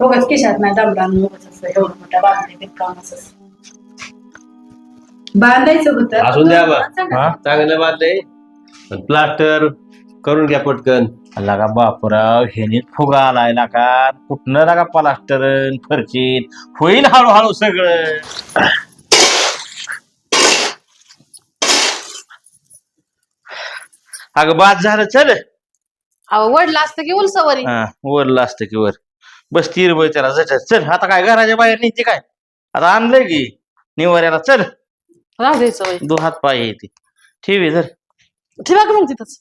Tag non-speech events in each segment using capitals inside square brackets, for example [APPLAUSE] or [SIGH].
उगाच खिशात नाही दमडा उगाच असं एवढं मोठं बांधले असं बांधायचं होतं असून द्या बा. हा? चांगलं बांधलंय प्लास्टर करून घ्या पटकन लगा बापराव ह्याने फुगा आलाय लागा कुठनं लागा प्लास्टर फरचीत होईल हळूहळू सगळं अगं बाद झालं चल अहो वडला असतं की उलसवरी हा, वरलं असतं की वर बस तीर बळ त्याला जट चल आता काय घराच्या बाहेर निघते काय? आता आणलंय की निवाऱ्याला चल. राहू द्यायचं वय दो हात पाय येते. ठेवी धर ठेवा का मग तिथंच?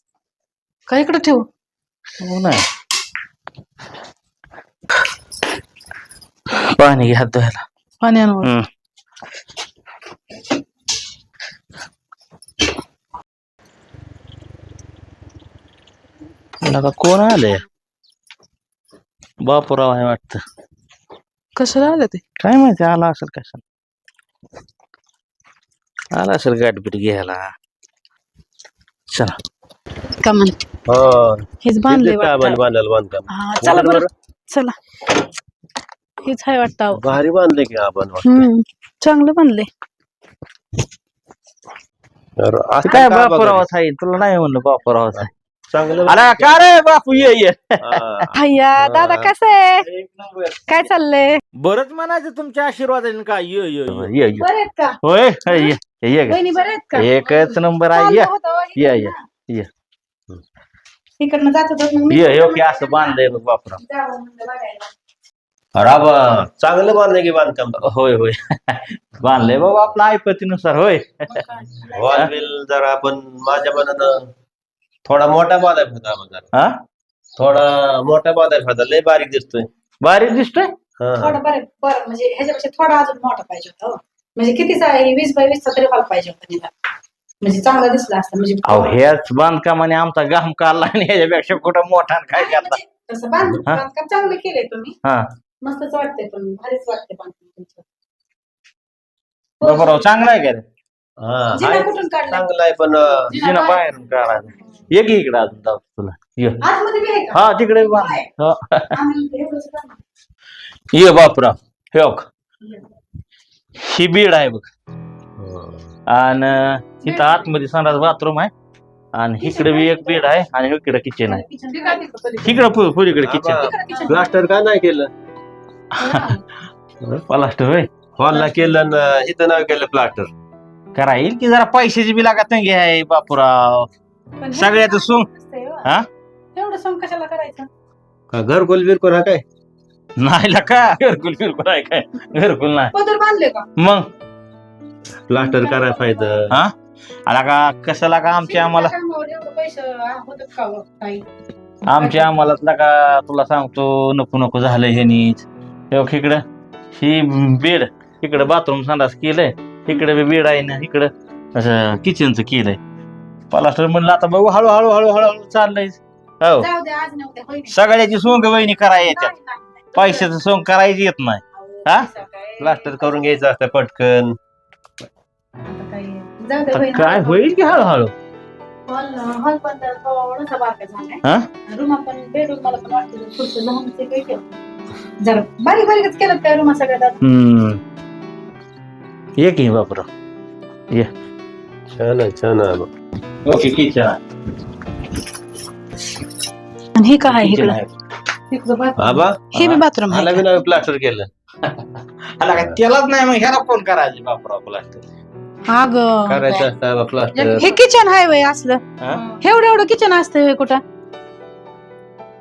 का इकडे ठेवू? हो ना. पाणी घ्या धुवायला. पाणी हम्म. लगा कोण आलंय? बापूराव आहे वाटत. कशाला आलं ते? काय माहिती आला असेल कशाला? आला असेल गाठबीट घ्यायला. चला. का म्हणते हो. हेच बांधले बांध- बांधायला बांधकाम हा चला बरं, बरं. चला. हेच आहे वाटतं अहो. भारी बांधले की आपण हम्म चांगलं बांधले काय? बापूरावाच आहे तुला नाही म्हणलं बापूरावाच आहे. चांगलं अरे का रे बापू ये ये. हा. भैया दादा कसं आहे? काय चाललंय? बरंच म्हणायचं तुमच्या आशीर्वादाने काय ये ये ये, ये ये. बरे आहेत का? होय होय, ये ये. ग. बहिणी बरे आहेत का? एकच नंबर आहे चाललं ये. होतं वय ये. ये ये. इकडनं जात होतं मग मी ये हो की असं बांधलंय बघ बापरा. जावं म्हणलं बघायला. राबा चांगलं बांधलं की बांधकाम? होय होय. बांधलंय बाबा आपल्या ऐपतीनुसार होय? वाजवेल जरा आपण माझ्या मनानं थोडा मोठा बांधाय होता हा? थोडा मोठा बांधाय होता लय बारीक दिसतोय. बारीक दिसतोय? हा. थोडं बरं बरं म्हणजे ह्याच्यापेक्षा थोडा अजून मोठा पाहिजे होता हो. म्हणजे कितीचा आहे वीस बाय वीसचा तरी हॉल पाहिजे होता निदान. म्हणजे चांगला दिसला असता म्हणजे अहो ह्याच बांधकामाने आमचा घाम काढला आणि ह्याच्यापेक्षा कुठं मोठा आणि काय हा, करता? म्हणजे तसं बांध हा? बांधकाम चांगलं केलंय तुम्ही. हा. मस्तच वाटतंय पण भारीच वाटतंय बांधकाम तुमचं. बरोबर चांगला आहे का रे? हा, जिना. कुठून काढला? चांगलं आहे पण अं, जिना बाहेरून काढायला. ये की इकडे अजून जाऊ तुला. ये. आतमध्ये बी आहे का? हा तिकडे हो. आम्ही बांधलं. ये बापराव. हे बघ. ही बीड आहे बघ. आणि इथं आतमध्ये संडास बाथरूम आहे. आणि इकडे बी एक बेड आहे आणि इकडे किचन आहे. किचन बी पलीकडे. इकडे पुरीकडे किचन आबा. प्लास्टर का नाही केलं? [LAUGHS] प्लास्टर होय. हॉलला केलं आणि इथं नाही केलं प्लास्टर करा येईल की जरा पैशाची बी लागत नाही आहे बापूराव. पण हे सगळ्याचं सोंग नसतंय हो. हा? एवढं सोंग कशाला करायचं? का घरकुल बिरकुल हा काय? नाही का? घरकुल बिरकुल आहे काय? घरकुल नाही. पदर बांधले का? मग? प्लास्टर करायला पाहिजे. हा? आला का? कशाला का आमच्या आम्हाला? कामावर एवढं पैसे होतात का हो, काही आमच्या आम्हाला का? तुला सांगतो नको नको झालं हे नीच हे बघ इकडं. ही बेड इकडं बाथरूम संडास केलंय. इकडे बी बेड आहे ना इकडं असं किचनचं केलंय. प्लास्टर म्हणलं आता बघू हळूहळू हळूहळू हळू चाललंय. हो. जाऊ दे आज नाही उद्या होईल सगळ्याची सोंग वहिनी करायला येतात. पैशाचं सोंग करायची येत नाही. हा? प्लास्टर करून घ्यायचं असतं पटकन. काय जाऊ दे आता होईल. काय होईल की हळूहळू? हॉल हॉल पण तर थोडासा बारका झालाय. हा? रूम पण बेडरूम मला पण वाटतं थोडंसं. जरा बारीक बारीकच केलं त्या रूम. हम्म. ये की बापराव ये. छान आहे छान आहे बघ. Okay kitchen. आणि हे काय किचन इकडं? आहे. bathroom. आबा हे बी. बाथरूम मला आहे बी का? नाही प्लास्टर केलं. आला काय त्यालाच नाही मग ह्याला कोण करायचे बापराव प्लास्टर अगं करायचं असतं प्लास्टर हे किचन आहे वय असलं. हा? एवढं एवढं किचन असतं होय कुठं?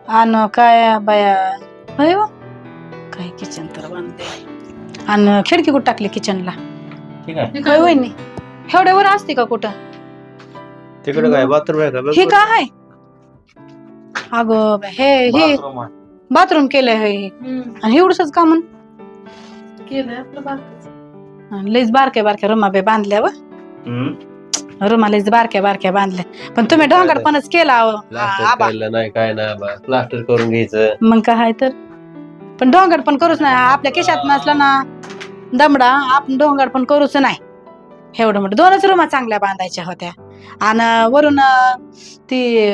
आणि काय बाया? होय हो? काय किचन तर बांधते आणि खिडकी कुठं टाकली किचनला? ठीक आहे. होय वहिनी एवढ्यावर असते का कुठं? तिकडे काय? बाथरूम आहे का? बघ हे काय आहे? अगं हे हे. Bathroom आहे. बाथरूम केलंय हे. आणि एवढंच का म्हण? आणि लईच बारक्या बारक्या रुमा बे बांधल्या व. हम्म. रुमा लईच बारक्या बारक्या बांधल्या. पण तुम्ही ढोंगाडपणच केला अहो. प्लास्टर आबा. केलं नाही काय नाही प्लास्टर करून घ्यायचं. मग काय तर? पण ढोंगाड पण करूच नाही. आपल्या केशात नसला ना. दमडा आपण ढोंगाड पण करूच नाही. एवढं मोठं. दोनच रुमा चांगल्या बांधायच्या होत्या. आणि वरून ती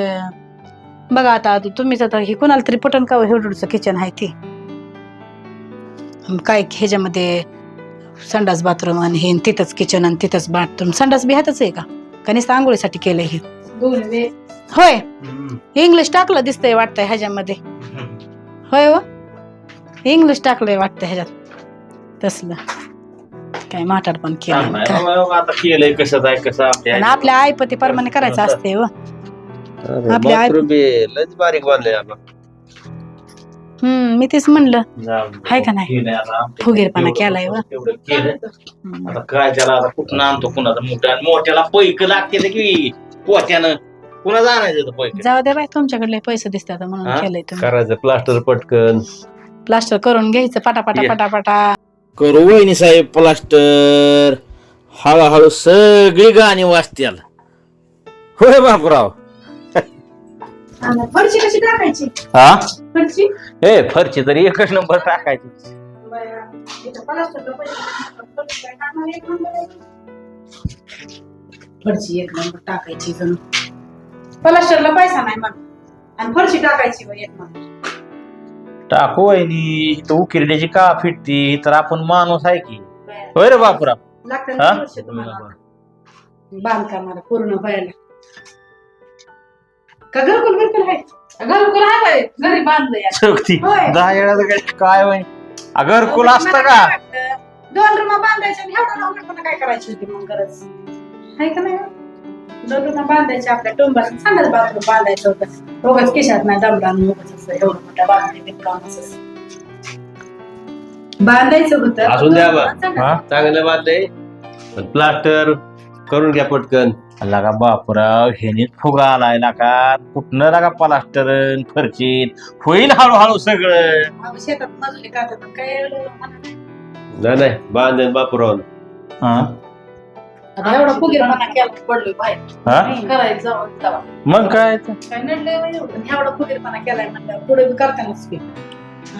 बघा आता तुम्हीच आता हे कुणाला तरी पटन का एवढंच किचन आहे ती. काय ह्याच्यामध्ये संडास बाथरूम आणि हे तिथंच किचन आणि तिथंच बाथरूम. संडास बी ह्यातच आहे का? का नुसतं आंघोळीसाठी केलंय हे? होय. इंग्लिश टाकलं दिसतंय वाटतंय ह्याच्यामध्ये. होय व इंग्लिश टाकलंय वाटतं ह्याच्यात. तसलं काय माटाड पण केलं काय. आता केलंय कसं आहे कसं आणि आपल्या आपल्या आईपती परमाने करायचं असते व आपली आई- बाथरूम बी लयच बारीक बांधले हम्म मी तेच म्हणलं जाऊ दे. हाय का नाही? फुगीरपणा केलाय व. हम्म. आता काय त्याला आता कुठं आणतो कुणाचा मोठा आणि मोठ्याला पैक लागते ते की पोत्यानं कुणा जाणायचं पैक जाऊ दे बाय तुमच्याकडले पैसे दिसतात म्हणून हा? केलंय तुम्ही करायचं प्लास्टर पटकन प्लास्टर करून घ्यायचं पटापटा ये. पटापटा करू वहिनी साहेब प्लास्टर हळूहळू सगळी गाणी वाचत्याल होय बापराव. फरशी कशी टाकायची? हा? फरशी? ए फरची तरी एकच नंबर टाकायची. फरशी एक नंबर टाकायची जणू. प्लास्टरला पैसा नाही मग आणि फरशी टाकायची एक नंबर. टाकू वहिनी इथं उकिरड्याची का फिटती? तर आपण माणूस आहे की. होय रे लागतं हा? वर्ष तुम्हाला बांधकामाला पूर्ण व्हायला. का घरकुल बिरकुल आहे घरकुल आहे बाई, घरी बांधलंय आता. चौकती होय. दहा येण्याचं काय काय वय अगर कुल असतं मला का? दोन रूम बांधायच्या आणि एवढं नवरा काय करायची होती मग गरज? आहे का नाही? दोन रूम बांधायच्या आपल्या टोंबात सांगत बाथरूम बांधायचं होतं उगाच खिशात नाही दमडा आणि उगाच असं एवढं मोठं बांधले बिनकामाचं. बांधायचं होतं. असून द्या बा. हा? चांगलं बांधले पण प्लास्टर करून घ्या पटकन. लगा बापराव ह्यानीच फुगा आलाय का? कुठनं लागा प्लास्टर फरचीत होईल हळूहळू सगळं. शेतात काय एवढं म्हणा नाही. बांधेन बापुरावून. हा? आता एवढा फुगीरपणा केला पडलोय बाहेर. हा? करायचं जाऊन तेव्हा. मग काय ते? काय नडलंय बाई एवढं. आणि एवढा फुगीरपणा केलाय म्हणलं पुढे बी करतानाच की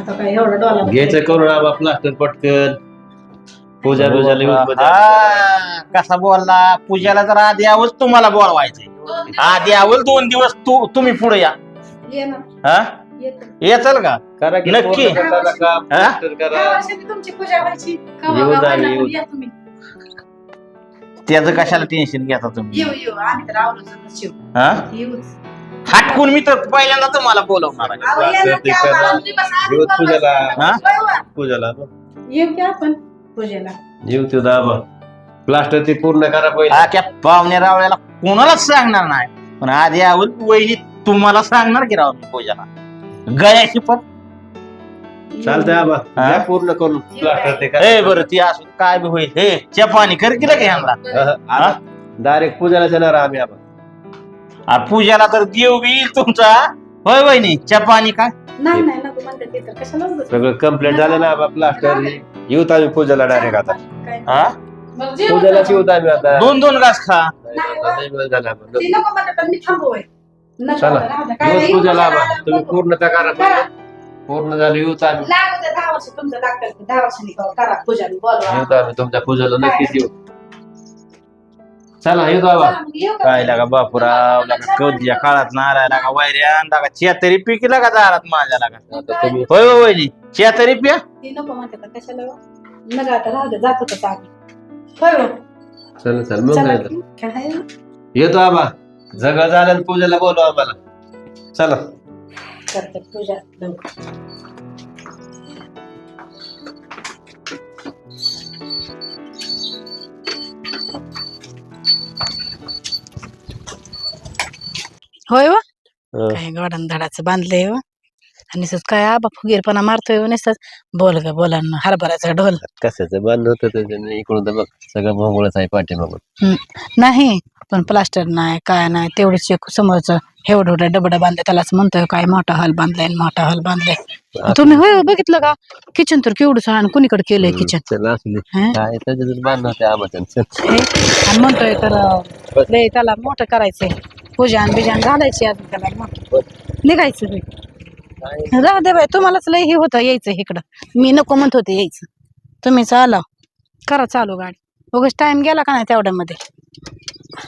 आता काय एवढं डॉलर घ्यायचं करून आबा प्लास्टर पटकन. पूजा पूजा हा, कसा बोलला? पूजाला तर आधी यावंच तुम्हाला बोलवायचंय. आधी यावं दोन दिवस तू तुम्ही पुढे या. येणार हा? येतं. येचल का? करा की नक्की. पूर्ण करा का, प्लास्टर या करा. पूजा येऊ नाही, येऊ. या तुम्ही. त्याचं कशाला टेन्शन घेता तुम्ही? येऊ येऊ. आम्ही तर आवडूच शिव. हा? येऊच. हाटकून मी तर पहिल्यांदा तुम्हाला बोलवणार आहे. अहो, येणार की ते आम्हाला करा. आमची बस आधी येऊ बोलवायची. पूजाला. हा? होय, होय. पूजाला. येऊ की आपण पूजेला. येऊ ते दाबा. प्लास्टर ते पूर्ण करा पहिले. हा त्या पाहुण्या रावळ्याला कोणालाच सांगणार नाही. पण आधी यावं वहिनी तुम्हाला सांगणार की राव मी पूजाला. गळ्याची पण चालतंय आबा. हा? पूर्ण करून. ते ए बरं ती असू काय बी होईल. हे चपानी कर की लगे ह्यांना? डायरेक्ट पूजाला येणार आम्ही आबा. आ, पूजाला तर देव बी येईल तुमचा. होय वहिनी चपानी काय नाही नाही नको म्हणते ते तर. कशाला उगाच. सगळं कंप्लीट झालं ना आबा प्लास्टर येऊत आम्ही पूजाला डायरेक्ट आता. काय? हा? मग जेवण पूजालाच करू. येऊत आम्ही आता. दोन दोन घास खा. आता लय वेळ झाला आपण. ते नको म्हणते पण मी थांबवय नको चला. राहू द्या. काय येऊत येऊ पूजाला आबा. पूजाला तुम्ही. पूर्ण त्या करा करा. पूर्ण झालं येऊत आम्ही. लागू द्या दहा वर्ष तुमचं लागतं दहा वर्षांनी करा पूजा येऊत बोलवा. आम्ही तुमच्या पूजाला नक्कीच येऊ. चला येतो आबा चला मग येऊ का? काय लागा बापुराव लागा कवदीच्या काळात नाराय लागा वैऱ्यान लागा चेतरी पिकी लागा दारात माझ्या लागा. आता तुम्ही होय होय वहिनी. चेतरी पिया? ती नको म्हणते तर कशाला नका आता राहू दे जात होतं आम्ही. होय हो चला चल मग चला. काय येतो आबा जगळ झालं आणि पूजाला बोलवा आम्हाला. चला. करतात पूजा. लवकर होय हो हं. काय गाडन धडाचं बांधलंय हो आणि नुसतं काय आबा फुगीरपणा मारतोय हो नुसतं बोल ग बोला ना हरभऱ्याचा ढोल. कशाचं बांध होतं त्याच्याने? इकडून तर बघ सगळं भोंगळच आहे पाठीमागून. नाही पण प्लास्टर नाही काय नाही तेवढीच एक समोरचं एवढं एवढं डबडं बांधलं त्यालाच म्हणतोय काय मोठा हॉल बांधलाय आणि मोठा हॉल बांधलाय. तुम्ही होय हो, बघितलं का? किचन तर केवढं आणि कुणीकडे केलंय किचन चला हं? काय होते आबाच्या हे, आणि म्हणतोय तर अं, लय त्याला मोठं करायचंय. पूजान बिजान घालायची अजून त्याला मोठं निघायचं बी. राहू दे बाय तुम्हालाच लय हे होतं यायचं इकडं. मी नको म्हणत होते यायचं. तुम्ही चालव करा चालू गाडी. उगाच टाइम गेला का नाही तेवढ्यामध्ये?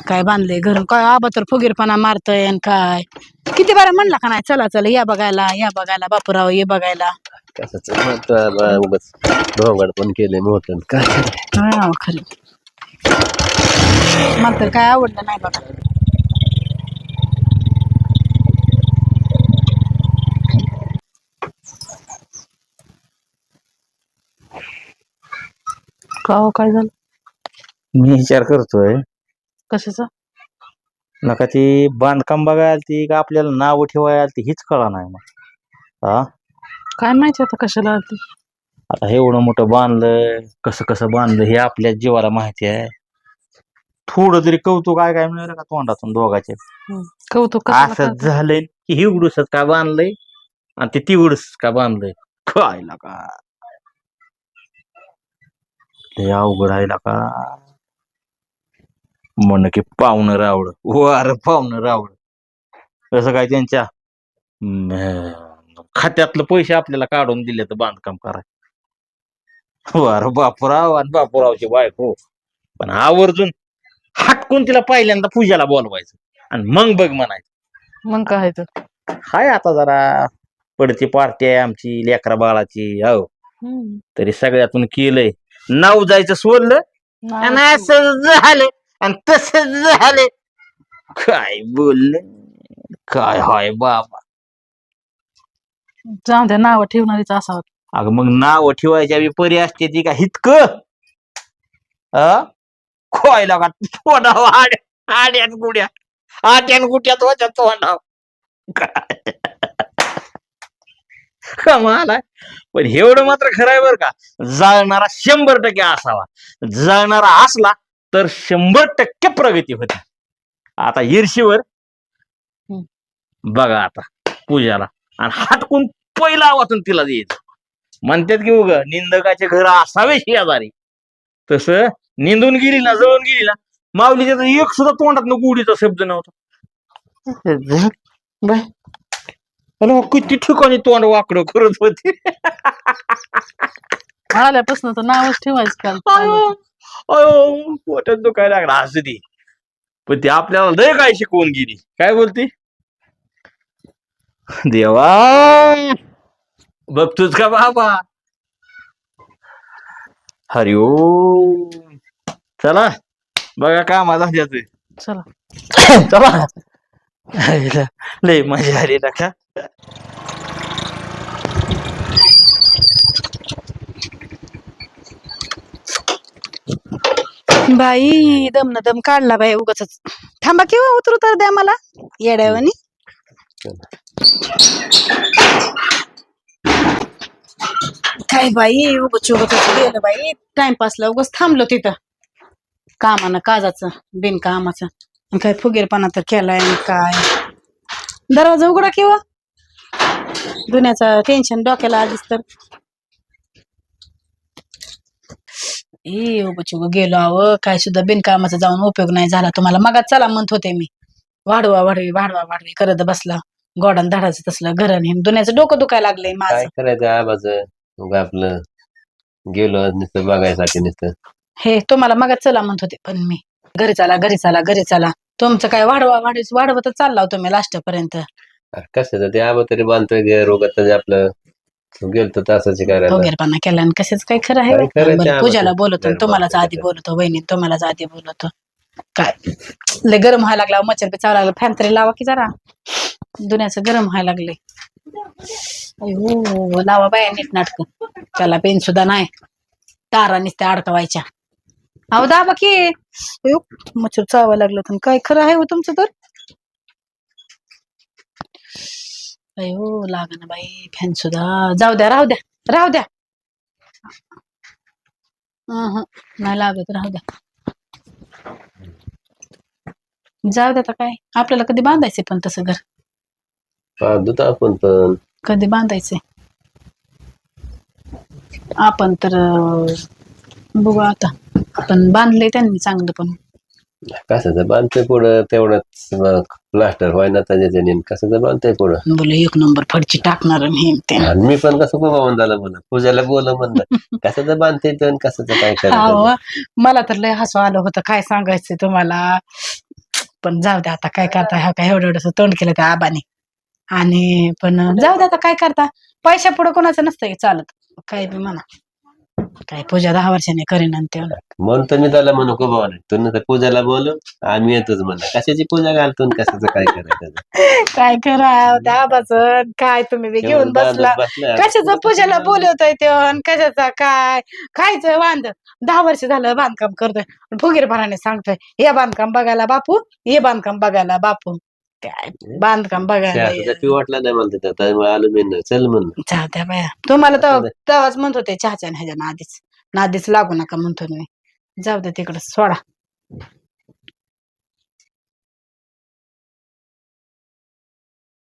काय बांधलंय घर काय आबा तर फुगीरपणा मारतोय आणि काय? किती बारा म्हणला का नाही? चला चला या बघायला या बघायला बापूराव ये बघायला. कशाच महत्त्व उगाच ढोंगाड पण केले मोठं. काय करायचं? खरं. मला तर काय आवडलं नाही बघा. का हो? काय झालं? मी विचार करतोय. कशाचं? नका ती बांधकाम बघायला ती का आपल्याला नाव ठेवायला ती हीच कळा नाही मग. हा? काय माहिती आता कशाला आलती? आता हे एवढं मोठं बांधलं कसं कसं बांधलं हे आपल्या जीवाला माहिती आहे. थोडं तरी कौतुक काय काय मिळालं का तोंडातून दोघाचे. कौतुक कशाला असं करते? झालंय की हे उडूसच का बांधलंय आणि ते तिवडच का बांधलंय? काय का? लय अवघड आहे का? म्हण की पाहुणं रावड वार पाहुणं रावड कसं काय त्यांच्या? खात्यातलं पैसे आपल्याला काढून दिले तर बांधकाम कराय वार बापूराव आणि बापूरावची बायको. पण आवर्जून हटकून तिला पहिल्यांदा पूजाला बोलवायचं आणि मग बघ म्हणायचं. मग काय तर? हाय आता जरा. पडती पार्टी आहे आमची लेकरा बाळाची. हो. तरी सगळ्यातून केलंय. नाव जायचं सोडलं आणि असं झालं आणि तस झालं. काय बोलले? काय हाय बाबा? जाऊ द्या नाव ठेवणारीच असावं. अगं मग नाव ठेवायच्या बी परी असते ती का हितक? खोय लागा तोंडाव आड्या आड्यान गुड्या आड्यान गुड्यात होत्या तोंडाव काय? [LAUGHS] कमाल आहे पण एवढं मात्र खरं आहे बरं का. जाळणारा शंभर टक्के असावा. जाळणारा असला तर शंभर टक्के प्रगती होते. आता ईर्षीवर बघा आता पूजाला. आणि हाटकून पहिला वाचून तिला द्यायचं. म्हणतात की उग निंदकाचे घर असावे शेजारी. तस निंदून गेली ना जळून गेली ना माऊलीच्या एक सुद्धा तोंडात गुढीचा शब्द नव्हता. [LAUGHS] अरे किती ठिकाणी तोंड वाकडं करत होती. आल्यापासून तर नावच ठेवायचं अयो काल अयो पोटात दुखायला लागला असू ती पण ती आपल्याला लय काय शिकवून गेली. काय बोलती? देवा! बघतोच का बाबा? हरिओ चला बघा का माझा चला. चला. [LAUGHS] लय मजा आली ना का? बाई दम न दम काढला बाई उगाच थांबा किंवा उतरू तर द्या मला? येड्यावानी? काय बाई उगच उगच गेलं बाई. टाइमपासला उगच थांबलो तिथं. कामानं काजाचं बिनकामाचं. आणि काय फुगेरपणा तर केलाय आणि काय. दरवाजा उघडा किंवा दुन्याचं टेन्शन डोक्याला आधीच तर. ए उग गेलो अव काय सुद्धा बिनकामाचा जाऊन उपयोग नाही झाला. तुम्हाला मगाच चला म्हणत होते मी. वाढवा वाढवी वाढवा वाढवी. करत बसला. गोडान धडाचं तसलं घर नेम दुन्याचं डोकं दुखायला लागलंय काय माझं करायचं आबाज उगा आपलं गेलो नुसतं बघायसाठी नुसतं. हे तुम्हाला मगाच चला म्हणत होते पण मी. घरी चला घरी चला घरी चला. तुमचं काय वाढवा वाढवी वाढवतच चालला हो तुम्ही लास्ट पर्यंत कशाचं? ते आबा तरी बांधतोय गे रोगात तरी आपलं गेलतो तासाची करायला वगैरेपणा केला आणि कशाच काय खरं आहे खरं बरं, पूजाला बोलवतो आणि तुम्हालाच आधी. बोलवतो वहिनी तुम्हालाच आधी बोलवतो. काय? लय गरम व्हायला लागला मच्छर बी चावला लागला. फॅन तरी लावा की जरा. दुन्याचं गरम व्हायला लागले अयो लावा बाया नीट नाटक. त्याला पेन सुद्धा नाही. तारा नुसत्या अडकवायच्या. अहो दाबा की. अयो, मच्छर चावायला लागलं तर काय खरं आहे हो तुमचं तर? अयो ना बाई फॅन सुद्धा. जाऊ द्या राहू द्या राहू द्या. नाही लागत राहू द्या. जाऊ द्या काय आपल्याला कधी बांधायचंय पण तसं घर? बांधतो आपण पण. कधी बांधायचंय? आपण तर बघू आता. पण बांधलंय त्यांनी चांगलं पण. कशाचं बांधतोय पुढं तेवढंच प्लास्टर व्हायना त्याच्याने कशाचं बांधतोय पुढं. बोल एक नंबर फडची टाकणार आणि हे ते. आणि मी पण कसं बोलावून झालं म्हणलं पूजाला बोल म्हणलं कशाचं बांधते आणि कशाचं काय अहो, करायचं मला तर लय हसू आलं होतं. काय सांगायचं तुम्हाला? पण जाऊ द्या आता काय करता? ह्या काय एवढं एवढंसं तोंड केलं त्या आबाने. आणि पण जाऊ दे आता काय करता? पैशा पुढे कोणाचं नसतं हे चालत. काय बी म्हणा. काय पूजा दहा वर्षाने करीन आणि तेवढं. म्हणतो मी त्याला म्हणू को नाही तुम्ही तर पूजाला बोलू आम्ही येतोच म्हणा. कशाची पूजा घालतो आणि कशाचं काय करायचं? काय करा काय तुम्ही बी घेऊन बसला. कशाचं पूजाला बोलवतोय ते अन कशाचा काय? खायचं बांध दहा वर्ष झालं बांधकाम करतोय. फुगीरपणाने सांगतोय हे बांधकाम बघायला बापू हे बांधकाम बघायला बापू. काय? बांधकाम बघायला चहाचा पिऊ वाटला नाही मला तिथं त्यामुळे आलो मी नाही. चल म्हणून चहा द्या बाया. तुम्हाला तर तेव्हाच म्हणत होते चहाच्या ह्याच्या नादीच. नादीच लागू नका म्हणतो मी जाऊ दे तिकडे सोडा.